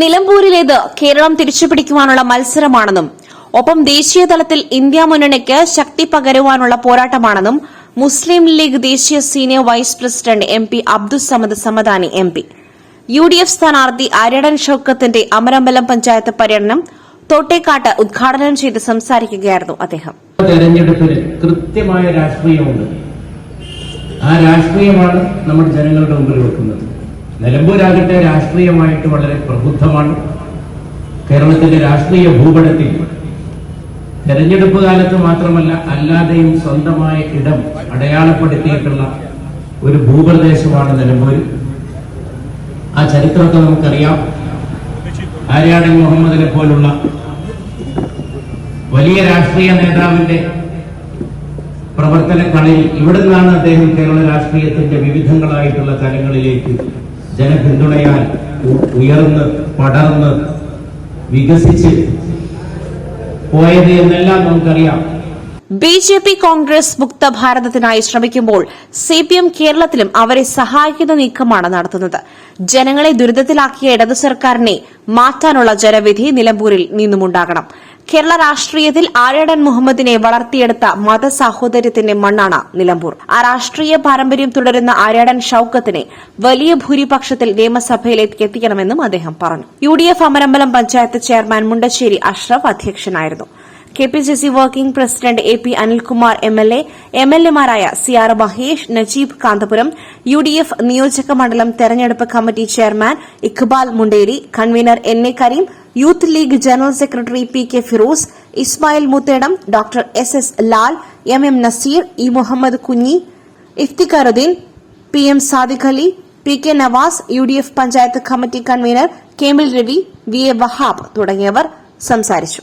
നിലമ്പൂരിലേത് കേരളം തിരിച്ചുപിടിക്കുവാനുള്ള മത്സരമാണെന്നും ഒപ്പം ദേശീയ തലത്തിൽ ഇന്ത്യ മുന്നണിക്ക് ശക്തി പകരുവാനുള്ള പോരാട്ടമാണെന്നും മുസ്ലിം ലീഗ് ദേശീയ senior vice president M P Abdussamad Samadani M P. U D F സ്ഥാനാർത്ഥി അരടൻ ഷൌക്കത്തിന്റെ അമരമ്പലം പഞ്ചായത്ത് പര്യടനം തോട്ടേക്കാട്ട് ഉദ്ഘാടനം ചെയ്ത് സംസാരിക്കുകയായിരുന്നു അദ്ദേഹം. തെരഞ്ഞെടുപ്പിന് കൃത്യമായ രാഷ്ട്രീയമുണ്ട്. ആ രാഷ്ട്രീയമാണ് നമ്മൾ ജനങ്ങളുടെ മുമ്പിൽ വെക്കുന്നത്. നിലമ്പൂരാകട്ടെ രാഷ്ട്രീയമായിട്ട് വളരെ പ്രബുദ്ധമാണ്. കേരളത്തിന്റെ രാഷ്ട്രീയ ഭൂപടത്തിൽ തെരഞ്ഞെടുപ്പ് കാലത്ത് മാത്രമല്ല അല്ലാതെയും സ്വന്തമായ ഇടം അടയാളപ്പെടുത്തിയിട്ടുള്ള ഒരു ഭൂപ്രദേശമാണ് നിലമ്പൂർ ആ ചരിത്രത്തെ നമുക്കറിയാം. ആര്യാടൻ മുഹമ്മദിനെ പോലുള്ള വലിയ രാഷ്ട്രീയ നേതാവിന്റെ പ്രവർത്തനങ്ങളിൽ ഇവിടെ നിന്നാണ് അദ്ദേഹം കേരള രാഷ്ട്രീയത്തിന്റെ വിവിധങ്ങളായിട്ടുള്ള തലങ്ങളിലേക്ക് ജനപിന്തുണയാൽ ഉയർന്ന് പടർന്ന് വികസിച്ച് പോയത് എന്നെല്ലാം നമുക്കറിയാം. ബി ജെ പി കോൺഗ്രസ് മുക്ത ഭാരതത്തിനായി ശ്രമിക്കുമ്പോൾ സി പി എം കേരളത്തിലും അവരെ സഹായിക്കുന്ന നീക്കമാണ് നടത്തുന്നത്. ജനങ്ങളെ ദുരിതത്തിലാക്കിയ ഇടതു സർക്കാരിനെ മാറ്റാനുള്ള ജനവിധി നിലമ്പൂരിൽ നിന്നുമുണ്ടാകണം. കേരള രാഷ്ട്രീയത്തിൽ ആര്യടൻ മുഹമ്മദിനെ വളർത്തിയെടുത്ത മതസാഹോദര്യത്തിന്റെ മണ്ണാണ് നിലമ്പൂർ. ആ രാഷ്ട്രീയ പാരമ്പര്യം തുടരുന്ന ആര്യടൻ ഷൌക്കത്തിനെ വലിയ ഭൂരിപക്ഷത്തിൽ നിയമസഭയിലേക്ക് എത്തിക്കണമെന്നും അദ്ദേഹം പറഞ്ഞു. U D F Amarambalam panchayat chairman Mundassery Ashraf അധ്യക്ഷനായിരുന്നു. K P C C working president A P Anilkumar M L A M L എമാരായ C R Mahesh Najeeb Kanthapuram U D F നിയോജക മണ്ഡലം തെരഞ്ഞെടുപ്പ് committee chairman Iqbal Munderi convener N A Kareem Youth League general secretary P K Firos Ismail Muthedam doctor S S Lal M M Naseer E Muhammad Kunhi Iftikharuddin P M Sadiq Ali P K Navas U D F panchayat committee convener കേമിൽ Ravi V A Wahab തുടങ്ങിയവർ സംസാരിച്ചു.